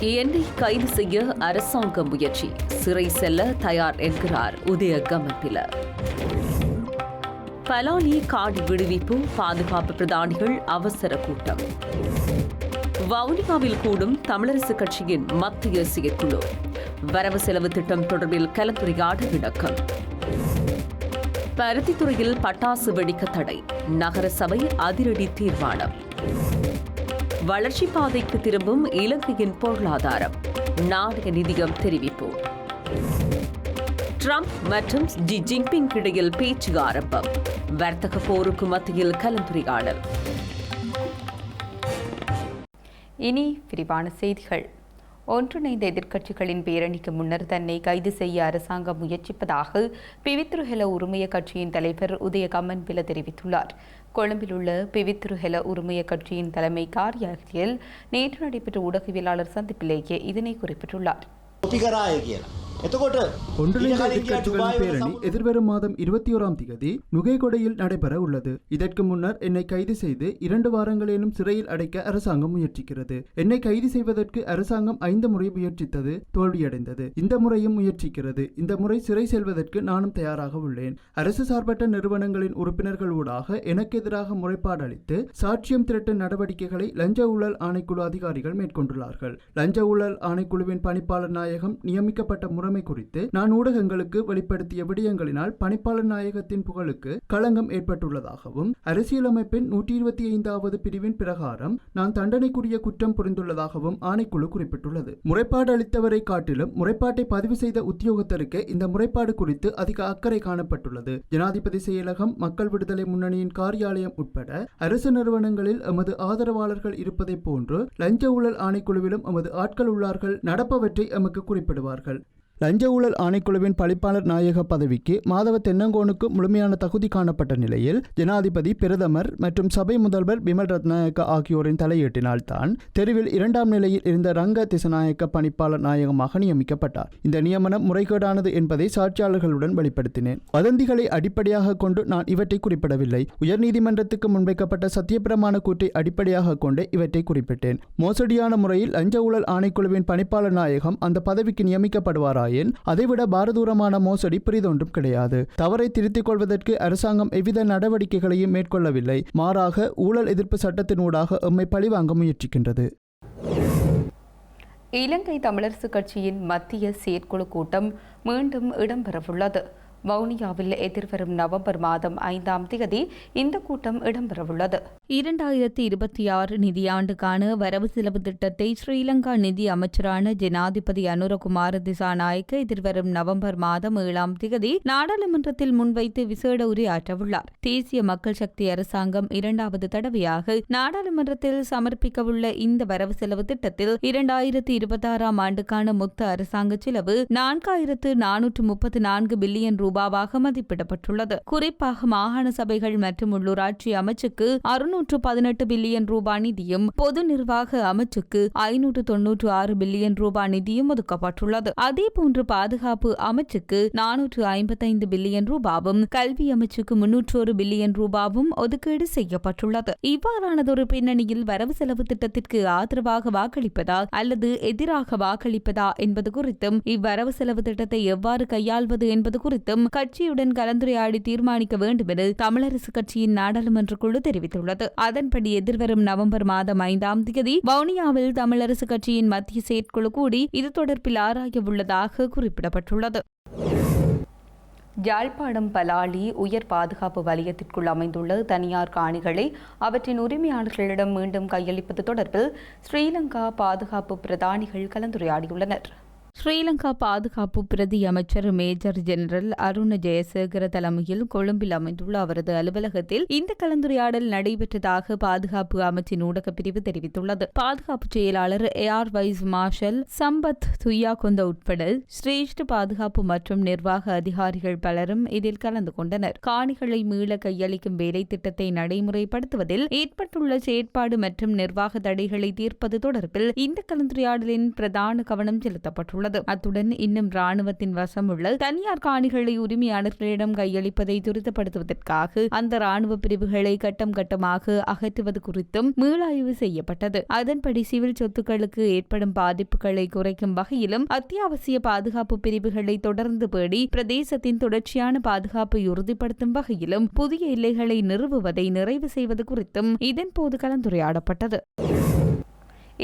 என்னை கைது செய்ய அரசாங்க முயற்சி. சிறை செல்ல தயார் என்கிறார் உதய கமப்பில பலானி காடு விடுவிப்பு பாதுகாப்பு பிரதானிகள் அவசர கூட்டம். வவுனியாவில் கூடும் தமிழரசு கட்சியின் மத்திய செயற்குழு. வரவு செலவு திட்டம் தொடர்பில் கலந்துரையாட விளக்கம். பருத்தித்துறையில் பட்டாசு வெடிக்க தடை. நகரசபை அதிரடி தீர்மானம். வளர்ச்சி பாதைக்கு திரும்பும் இலங்கையின் பொருளாதாரம். நாணய நிதியம் தெரிவிப்பு. ட்ரம்ப் மற்றும் ஜி ஜின்பிங் இடையில் பேச்சு ஆரம்பம். வர்த்தக போருக்கு மத்தியில் கலந்துரையாடல். இனி விரிவான செய்திகள். ஒன்றிணைந்த எதிர்க்கட்சிகளின் பேரணிக்கு முன்னர் தன்னை கைது செய்ய அரசாங்கம் முயற்சிப்பதாக பிவித்ருஹெல உரிமைய கட்சியின் தலைவர் உதய கம்மன்பில தெரிவித்துள்ளார். கொழும்பில் உள்ள பிவித்திருஹெல உரிமைய கட்சியின் தலைமை காரியாலயத்தில் நேற்று நடைபெற்ற ஊடகவியலாளர் சந்திப்பிலேயே இதனை குறிப்பிட்டுள்ளார். එතකොට ஒன்றிணைந்த ඊට කලින් ගියා எதிர்க்கட்சிகளின் ඩුබායි වල பேரணி සම්මුඛ எதிர்வரும் மாதம் இருபத்தி ஓராம் திகதி நுகைகொடையில் நடைபெற உள்ளது இதற்கு முன்னர் என்னை கைது செய்து இரண்டு வாரங்களேனும் சிறையில் அடைக்க அரசாங்கம் முயற்சிக்கிறது என்னை கைது செய்வதற்கு அரசாங்கம் ஐந்து முறை முயற்சித்தது தோல்வியடைந்தது இந்த முறையும் முயற்சிக்கிறது இந்த முறை சிறை செல்வதற்கு நானும் தயாராக உள்ளேன் அரசு சார்பற்ற நிறுவனங்களின் உறுப்பினர்கள் ஊடாக எனக்கு எதிராக முறைப்பாடு அளித்து சாட்சியம் திரட்டும் நடவடிக்கைகளை லஞ்ச ஊழல் ஆணைக்குழு அதிகாரிகள் மேற்கொண்டுள்ளார்கள் லஞ்ச ஊழல் ஆணைக்குழுவின் பணிப்பாளர் நாயகம் நியமிக்கப்பட்ட முறைமை குறித்து நான் ஊடகங்களுக்கு வெளிப்படுத்திய விடயங்களினால் பணிப்பாளர் நாயகத்தின் புகழுக்கு களங்கம் ஏற்பட்டுள்ளதாகவும் அரசியலமைப்பின் நூற்றி இருபத்தி ஐந்தாவது பிரிவின் பிரகாரம் நான் தண்டனைக்குரிய குற்றம் புரிந்துள்ளதாகவும் ஆணைக்குழு குறிப்பிட்டுள்ளது. முறைப்பாடு அளித்தவரை காட்டிலும் முறைப்பாட்டை பதிவு செய்த உத்தியோகத்தருக்கு இந்த முறைப்பாடு குறித்து அதிக அக்கறை காணப்பட்டுள்ளது. ஜனாதிபதி செயலகம் மக்கள் விடுதலை முன்னணியின் காரியாலயம் உட்பட அரசு நிறுவனங்களில் எமது ஆதரவாளர்கள் இருப்பதைப் போன்று லஞ்ச ஊழல் ஆணைக்குழுவிலும் எமது ஆட்கள் உள்ளார்கள் நடப்பவற்றை எமக்கு குறிப்பிடுவார்கள். லஞ்ச ஊழல் ஆணைக்குழுவின் பழிப்பாளர் நாயக பதவிக்கு மாதவ தென்னங்கோனுக்கு முழுமையான தகுதி காணப்பட்ட நிலையில் ஜனாதிபதி பிரதமர் மற்றும் சபை முதல்வர் பிமல் ரத்நாயக்க ஆகியோரின் தலையீட்டினால்தான் தெருவில் இரண்டாம் நிலையில் இருந்த ரங்க திசநாயக்க பணிப்பாளர் நாயகமாக நியமிக்கப்பட்டார். இந்த நியமனம் முறைகேடானது என்பதை சாட்சியாளர்களுடன் வெளிப்படுத்தினேன். வதந்திகளை அடிப்படையாக கொண்டு நான் இவற்றை குறிப்பிடவில்லை. உயர்நீதிமன்றத்துக்கு முன்வைக்கப்பட்ட சத்தியப்பிரமாண கூற்றை அடிப்படையாக கொண்டு இவற்றை குறிப்பிட்டேன். மோசடியான முறையில் லஞ்ச ஊழல் ஆணைக்குழுவின் பணிப்பாளர் நாயகம் அந்த பதவிக்கு நியமிக்கப்படுவாராயின் அதைவிட பாரதூரமான மோசடி பெரிதொன்றும் கிடையாது. தவறை திருத்திக் கொள்வதற்கு அரசாங்கம் எவ்வித நடவடிக்கைகளையும் மேற்கொள்ளவில்லை. மாறாக ஊழல் எதிர்ப்பு சட்டத்தினூடாக எம்மை பழிவாங்க முயற்சிக்கின்றது. இலங்கை தமிழரசு கட்சியின் மத்திய செயற்குழு கூட்டம் மீண்டும் இடம்பெறவுள்ளது. வவுனியாவில் எதிர்வரும் நவம்பர் மாதம் ஐந்தாம் தேதி இந்த கூட்டம் இடம்பெறவுள்ளது. இரண்டாயிரத்தி இருபத்தி ஆறு நிதியாண்டுக்கான வரவு செலவு திட்டத்தை ஸ்ரீலங்கா நிதி அமைச்சரான ஜனாதிபதி அனுரகுமார திசாநாயக்க எதிர்வரும் நவம்பர் மாதம் ஏழாம் தேதி நாடாளுமன்றத்தில் முன்வைத்து விசேட உரையாற்றவுள்ளார். தேசிய மக்கள் சக்தி அரசாங்கம் இரண்டாவது தடவையாக நாடாளுமன்றத்தில் சமர்ப்பிக்கவுள்ள இந்த வரவு செலவு திட்டத்தில் இரண்டாயிரத்தி இருபத்தாறாம் ஆண்டுக்கான மொத்த அரசாங்க செலவு நான்காயிரத்து நானூற்று முப்பத்து நான்கு பில்லியன் ரூபாவாக மதிப்பிடப்பட்டுள்ளது. குறிப்பாக மாகாண சபைகள் மற்றும் உள்ளூராட்சி அமைச்சுக்கு அறுநூற்று பதினெட்டு பில்லியன் ரூபாய் நிதியும் பொது நிர்வாக அமைச்சுக்கு ஐநூற்று தொன்னூற்று ஆறு பில்லியன் ரூபாய் நிதியும் ஒதுக்கப்பட்டுள்ளது. அதேபோன்று பாதுகாப்பு அமைச்சுக்கு நானூற்று ஐம்பத்தைந்து பில்லியன் ரூபாவும் கல்வி அமைச்சுக்கு முன்னூற்றோரு பில்லியன் ரூபாவும் ஒதுக்கீடு செய்யப்பட்டுள்ளது. இவ்வாறானதொரு பின்னணியில் வரவு செலவு திட்டத்திற்கு ஆதரவாக வாக்களிப்பதா அல்லது எதிராக வாக்களிப்பதா என்பது குறித்தும் இவ்வரவு செலவு திட்டத்தை எவ்வாறு கையாள்வது என்பது குறித்தும் கட்சியுடன் கலந்துரையாடி தீர்மானிக்க வேண்டும் என தமிழரசு கட்சியின் நாடாளுமன்ற குழு தெரிவித்துள்ளது. அதன்படி எதிர்வரும் நவம்பர் மாதம் ஐந்தாம் தேதி வவுனியாவில் தமிழரசு கட்சியின் மத்திய செயற்குழு கூடி இது தொடர்பில் ஆராய உள்ளதாக குறிப்பிடப்பட்டுள்ளது. யாழ்ப்பாணம் பலாலி உயர் பாதுகாப்பு வலயத்திற்குள் அமைந்துள்ள தனியார் காணிகளை அவற்றின் உரிமையாளர்களிடம் மீண்டும் கையளிப்பது தொடர்பில் ஸ்ரீலங்கா பாதுகாப்பு பிரதானிகள் கலந்துரையாடியுள்ளனர். ஸ்ரீலங்கா பாதுகாப்பு பிரதி அமைச்சர் மேஜர் ஜெனரல் அருண் ஜெயசேகர தலைமையில் கொழும்பில் அமைந்துள்ள அவரது அலுவலகத்தில் இந்த கலந்துரையாடல் நடைபெற்றதாக பாதுகாப்பு அமைச்சின் ஊடகப் பிரிவு தெரிவித்துள்ளது. பாதுகாப்பு செயலாளர் air vice marshal Sampath Thuyyakontha உட்பட சிரேஷ்ட பாதுகாப்பு மற்றும் நிர்வாக அதிகாரிகள் பலரும் இதில் கலந்து கொண்டனர். காணிகளை மீள கையளிக்கும் வேலை திட்டத்தை நடைமுறைப்படுத்துவதில் ஏற்பட்டுள்ள செயற்பாடு மற்றும் நிர்வாக தடைகளை தீர்ப்பது தொடர்பில் இந்த கலந்துரையாடலின் பிரதான கவனம் செலுத்தப்பட்டுள்ளது. அத்துடன் இன்னும் ராணுவத்தின் வசம் உள்ள தனியார் காணிகளை உரிமையாளர்களிடம் கையளிப்பதை துரிதப்படுத்துவதற்காக அந்த ராணுவ பிரிவுகளை கட்டம் கட்டமாக அகற்றுவது குறித்தும் மீளாய்வு செய்யப்பட்டது. அதன்படி சிவில் சொத்துக்களுக்கு ஏற்படும் பாதிப்புகளை குறைக்கும் வகையிலும் அத்தியாவசிய பாதுகாப்பு பிரிவுகளை தொடர்ந்து பேடி பிரதேசத்தின் தொடர்ச்சியான பாதுகாப்பை உறுதிப்படுத்தும் வகையிலும் புதிய எல்லைகளை நிறுவுவதை நிறைவு செய்வது குறித்தும் இதன்போது கலந்துரையாடப்பட்டது.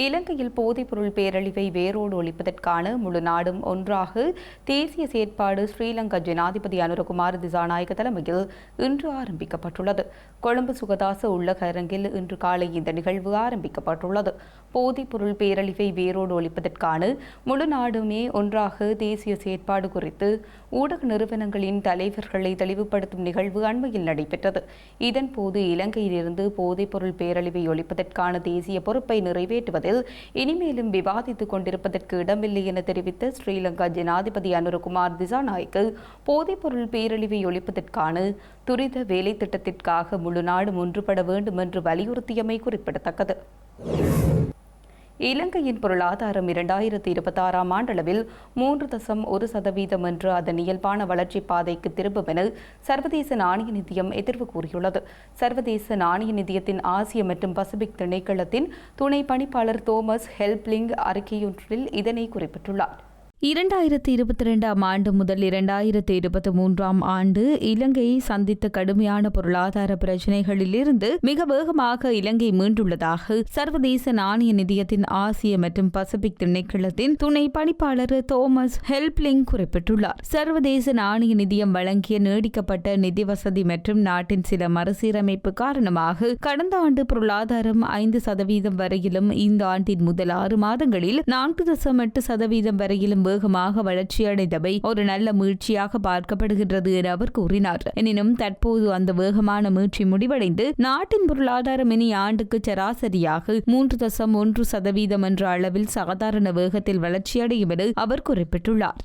இலங்கையில் போதைப்பொருள் பேரழிவை வேரோடு ஒழிப்பதற்கான முழு நாடும் ஒன்றாக தேசிய செயற்பாடு ஸ்ரீலங்கா ஜனாதிபதி அனுரகுமார் திசாநாயக தலைமையில் இன்று ஆரம்பிக்கப்பட்டுள்ளது. கொழும்பு சுகதாச உள்ளக அரங்கில் இன்று காலை இந்த நிகழ்வு ஆரம்பிக்கப்பட்டுள்ளது. போதைப்பொருள் பேரழிவை வேரோடு ஒழிப்பதற்கான முழு நாடுமே ஒன்றாக தேசிய செயற்பாடு குறித்து ஊடக நிறுவனங்களின் தலைவர்களை தெளிவுபடுத்தும் நிகழ்வு அண்மையில் நடைபெற்றது. இதன்போது இலங்கையிலிருந்து போதைப்பொருள் பேரழிவை ஒழிப்பதற்கான தேசிய பொறுப்பை நிறைவேற்றுவதில் இனிமேலும் விவாதித்துக் கொண்டிருப்பதற்கு இடமில்லை என தெரிவித்த ஸ்ரீலங்கா ஜனாதிபதி அனுரகுமார் திசாநாய்க்கு போதைப்பொருள் பேரழிவை ஒழிப்பதற்கான துரித வேலை திட்டத்திற்காக முழு நாடும் ஒன்றுபட வேண்டும் என்று வலியுறுத்தியமை குறிப்பிடத்தக்கது. இலங்கையின் பொருளாதாரம் இரண்டாயிரத்தி இருபத்தாறாம் ஆண்டளவில் மூன்று தசம் ஒரு சதவீதம் என்று அதன் இயல்பான வளர்ச்சி பாதைக்கு திரும்பும் என சர்வதேச நாணய நிதியம் எதிர்வு கூறியுள்ளது. சர்வதேச நாணய நிதியத்தின் ஆசிய மற்றும் பசிபிக் திணைக்களத்தின் துணை பணிப்பாளர் தோமஸ் ஹெல்ப்லிங் அறிக்கையொன்றில் இதனை குறிப்பிட்டுள்ளார். இரண்டாயிரத்தி இருபத்தி ரெண்டாம் ஆண்டு முதல் இரண்டாயிரத்தி இருபத்தி மூன்றாம் ஆண்டு இலங்கை சந்தித்த கடுமையான பொருளாதார பிரச்சினைகளிலிருந்து மிக வேகமாக இலங்கை மீண்டுள்ளதாக சர்வதேச நாணய நிதியத்தின் ஆசிய மற்றும் பசிபிக் திணைக்களத்தின் துணை பணிப்பாளர் தோமஸ் ஹெல்ப்லிங் குறிப்பிட்டுள்ளார். சர்வதேச நாணய நிதியம் வழங்கிய நீடிக்கப்பட்ட நிதி வசதி மற்றும் நாட்டின் சில மறுசீரமைப்பு காரணமாக கடந்த ஆண்டு பொருளாதாரம் ஐந்து சதவீதம் வரையிலும் இந்த ஆண்டின் முதல் ஆறு மாதங்களில் நான்கு தசம் எட்டு சதவீதம் வரையிலும் வேகமாக வளர்ச்சியடைந்தவை ஒரு நல்ல மீழ்ச்சியாக பார்க்கப்படுகின்றது என அவர் கூறினார். எனினும் தற்போது அந்த வேகமான மீழ்ச்சி முடிவடைந்து நாட்டின் பொருளாதாரம் இனி ஆண்டுக்கு சராசரியாக மூன்று தசம் ஒன்று சதவீதம் என்ற அளவில் சாதாரண வேகத்தில் வளர்ச்சியடையும் என அவர் குறிப்பிட்டுள்ளார்.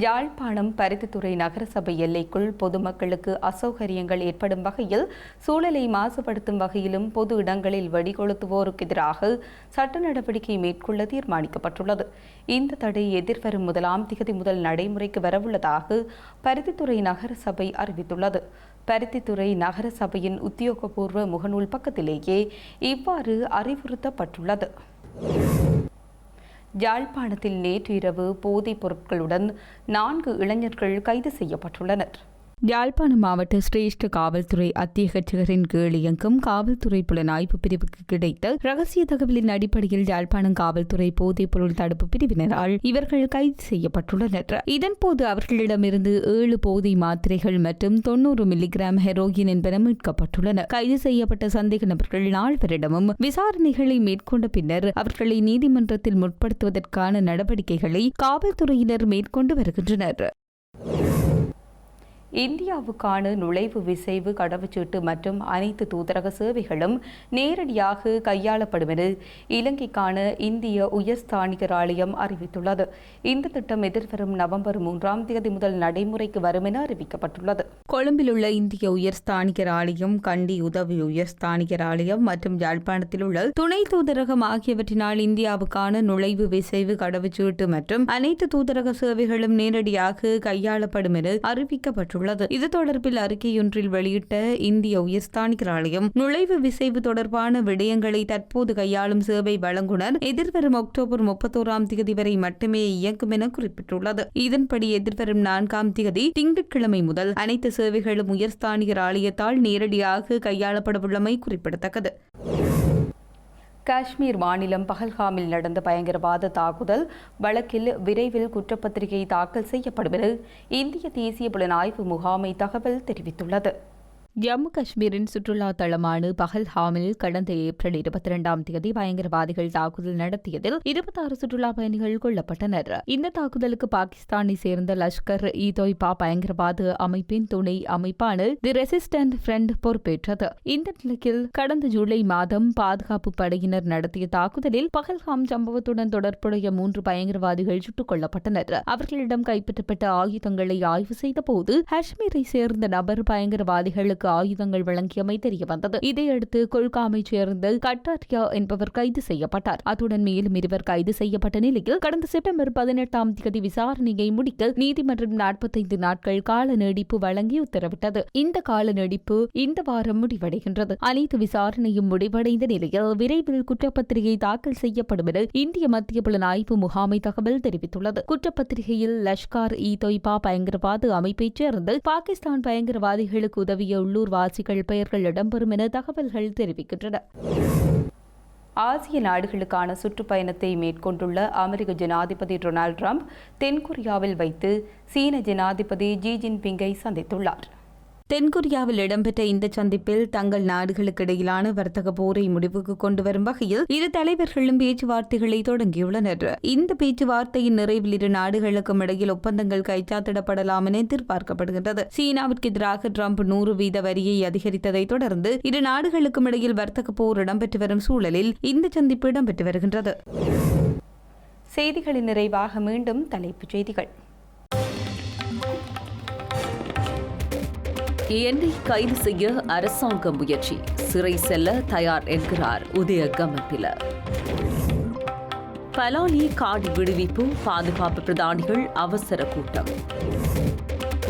யாழ்ப்பாணம் பருத்தித்துறை நகரசபை எல்லைக்குள் பொதுமக்களுக்கு அசௌகரியங்கள் ஏற்படும் வகையில் சூழலை மாசுபடுத்தும் வகையிலும் பொது இடங்களில் வெடிகொளுத்துவோருக்கு எதிராக சட்ட நடவடிக்கை மேற்கொள்ள தீர்மானிக்கப்பட்டுள்ளது. இந்த தடை எதிர்வரும் முதலாம் திகதி முதல் நடைமுறைக்கு வரவுள்ளதாக பருத்தித்துறை நகரசபை அறிவித்துள்ளது. பருத்தித்துறை நகரசபையின் உத்தியோகபூர்வ முகநூல் பக்கத்திலேயே இவ்வாறு அறிவுறுத்தப்பட்டுள்ளது. யாழ்ப்பாணத்தில் நேற்று இரவு போதைப் பொருட்களுடன் நான்கு இளைஞர்கள் கைது செய்யப்பட்டுள்ளனர். யாழ்ப்பாண மாவட்ட சிரேஷ்ட காவல்துறை அத்தியகச்சகரின் கீழ் இயங்கும் காவல்துறை புலனாய்வு பிரிவுக்கு கிடைத்த ரகசிய தகவலின் அடிப்படையில் யாழ்ப்பாணம் காவல்துறை போதைப் பொருள் தடுப்பு பிரிவினரால் இவர்கள் கைது செய்யப்பட்டுள்ளனர். இதன்போது அவர்களிடமிருந்து ஏழு போதை மாத்திரைகள் மற்றும் தொன்னூறு மில்லிகிராம் ஹெரோயின் என்பன மீட்கப்பட்டுள்ளன. கைது செய்யப்பட்ட சந்தேக நபர்கள் நால்வரிடமும் விசாரணைகளை மேற்கொண்ட பின்னர் அவர்களை நீதிமன்றத்தில் முற்படுத்துவதற்கான நடவடிக்கைகளை காவல்துறையினர் மேற்கொண்டு வருகின்றனர். இந்தியாவுக்கான நுழைவு விசைவு கடவுச்சீட்டு மற்றும் அனைத்து தூதரக சேவைகளும் நேரடியாக கையாளப்படும் என இலங்கைக்கான இந்திய உயர்ஸ்தானிகர் ஆலயம் அறிவித்துள்ளது. இந்த திட்டம் எதிர்வரும் நவம்பர் மூன்றாம் தேதி முதல் நடைமுறைக்கு வரும் என அறிவிக்கப்பட்டுள்ளது. கொழும்பில் உள்ள இந்திய உயர்ஸ்தானிகர் ஆலயம் கண்டி உதவி உயர்ஸ்தானிகர் ஆலயம் மற்றும் யாழ்ப்பாணத்தில் உள்ள துணை தூதரகம் ஆகியவற்றினால் இந்தியாவுக்கான நுழைவு விசைவு கடவுச்சீட்டு மற்றும் அனைத்து தூதரக சேவைகளும் நேரடியாக கையாளப்படும் என அறிவிக்கப்பட்டுள்ளது. உள்ளது. இது தொடர்பில் அறிக்கையொன்றில் வெளியிட்ட இந்திய உயர்ஸ்தானிகர் ஆலயம் நுழைவு விசைவு தொடர்பான விடயங்களை தற்போது கையாளும் சேவை வழங்குனர் எதிர்வரும் அக்டோபர் முப்பத்தோராம் தேதி வரை மட்டுமே இயங்கும் என குறிப்பிட்டுள்ளது. இதன்படி எதிர்வரும் நான்காம் தேதி திங்கட்கிழமை முதல் அனைத்து சேவைகளும் உயர்ஸ்தானிகர் ஆலயத்தால் நேரடியாக கையாளப்படவுள்ளமை குறிப்பிடத்தக்கது. காஷ்மீர் மாநிலம் பஹல்காமில் நடந்த பயங்கரவாத தாக்குதல் வழக்கில் விரைவில் குற்றப்பத்திரிகை தாக்கல் செய்யப்படும் என இந்திய தேசிய புலனாய்வு முகாமை தகவல் தெரிவித்துள்ளது. ஜம்மு காஷ்மீரின் சுற்றுலா தளமான பஹல்ஹாமில் கடந்த ஏப்ரல் இருபத்தி இரண்டாம் தேதி பயங்கரவாதிகள் தாக்குதல் நடத்தியதில் இருபத்தாறு சுற்றுலா பயணிகள் கொல்லப்பட்டனர். இந்த தாக்குதலுக்கு பாகிஸ்தானை சேர்ந்த லஷ்கர் இ தொய்பா பயங்கரவாத அமைப்பின் துணை அமைப்பான தி ரெசிஸ்டன்ட் ஃப்ரண்ட் பொறுப்பேற்றது. இந்த நிலையில் கடந்த ஜூலை மாதம் பாதுகாப்பு படையினர் நடத்திய தாக்குதலில் பகல்ஹாம் சம்பவத்துடன் தொடர்புடைய மூன்று பயங்கரவாதிகள் சுட்டுக் கொல்லப்பட்டனர். அவர்களிடம் கைப்பற்றப்பட்ட ஆயுதங்களை ஆய்வு செய்தபோது காஷ்மீரை சேர்ந்த நபர் பயங்கரவாதிகளுக்கு ஆயுதங்கள் வழங்கியமை தெரியவந்தது. இதையடுத்து கொல்காமை சேர்ந்த கட்டாரியா என்பவர் கைது செய்யப்பட்டார். அத்துடன் மேலும் இருவர் கைது செய்யப்பட்ட நிலையில் கடந்த செப்டம்பர் பதினெட்டாம் தேதி விசாரணையை முடிக்க நீதிமன்றம் நாற்பத்தைந்து நாட்கள் கால நீடிப்பு வழங்கி உத்தரவிட்டது. இந்த கால நீடிப்பு இந்த வாரம் முடிவடைகின்றது. அனைத்து விசாரணையும் முடிவடைந்த நிலையில் விரைவில் குற்றப்பத்திரிகை தாக்கல் செய்யப்படும் என இந்திய மத்திய புலனாய்வு முகாமை தகவல் தெரிவித்துள்ளது. குற்றப்பத்திரிகையில் லஷ்கார் இ தொய்பா பயங்கரவாத அமைப்பைச் சேர்ந்த பாகிஸ்தான் பயங்கரவாதிகளுக்கு உதவிய உள்ளூர்வாசிகள் பெயர்கள் இடம்பெறும் என தகவல்கள் தெரிவிக்கின்றன. ஆசிய நாடுகளுக்கான சுற்றுப்பயணத்தை மேற்கொண்டுள்ள அமெரிக்க ஜனாதிபதி டொனால்ட் ட்ரம்ப் தென்கொரியாவில் வைத்து சீன ஜனாதிபதி ஜி ஜின்பிங்கை சந்தித்துள்ளார். தென்கொரியாவில் இடம்பெற்ற இந்த சந்திப்பில் தங்கள் நாடுகளுக்கு இடையிலான வர்த்தக போரை முடிவுக்கு கொண்டு வரும் வகையில் இரு தலைவர்களும் பேச்சுவார்த்தைகளை தொடங்கியுள்ளனர். இந்த பேச்சுவார்த்தையின் நிறைவில் இரு நாடுகளுக்கும் இடையில் ஒப்பந்தங்கள் கைச்சாத்திடப்படலாம் என எதிர்பார்க்கப்படுகின்றது. சீனாவிற்கு எதிராக ட்ரம்ப் நூறு வீத வரியை அதிகரித்ததை தொடர்ந்து இரு நாடுகளுக்கும் இடையில் வர்த்தக போர் இடம்பெற்று வரும் சூழலில் இந்த சந்திப்பு இடம்பெற்று வருகின்றது. செய்திகளின் நிறைவாக மீண்டும் தலைப்புச் செய்திகள். என்னை கைது செய்ய அரசாங்க முயற்சி. சிறை செல்ல தயார் என்கிறார் உதய கமப்பில பலானி காடு விடுவிப்பு பாதுகாப்பு பிரதானிகள் அவசர கூட்டம்.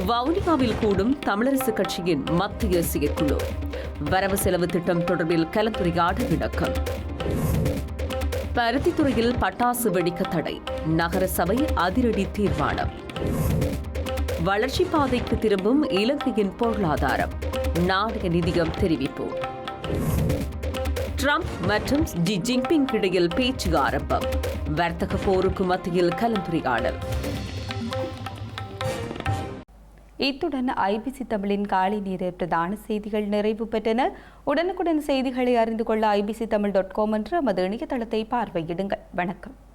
வவுனியாவில் கூடும் தமிழரசு கட்சியின் மத்திய செயற்குழு. வரவு செலவு திட்டம் தொடர்பில் கலந்துரையாட விளக்கம். பருத்தித்துறையில் பட்டாசு வெடிக்க தடை. நகரசபை அதிரடி தீர்மானம். வளர்ச்சி பாதைக்கு திரும்பும் இலங்கையின் பொருளாதாரம். நாணய நிதியம் தெரிவிப்பு. ட்ரம்ப் மற்றும் ஜி ஜின்பிங் இடையில் பேச்சு ஆரம்பம். வர்த்தக போருக்கு மத்தியில் கலந்துரையாடல். இத்துடன் ஐபிசி தமிழின் காலை நேர பிரதான செய்திகள் நிறைவு பெற்றன. உடனுக்குடன் செய்திகளை அறிந்து கொள்ள ஐபிசி தமிழ் டாட் காம் என்ற நமது இணையதளத்தை பார்வையிடுங்கள். வணக்கம்.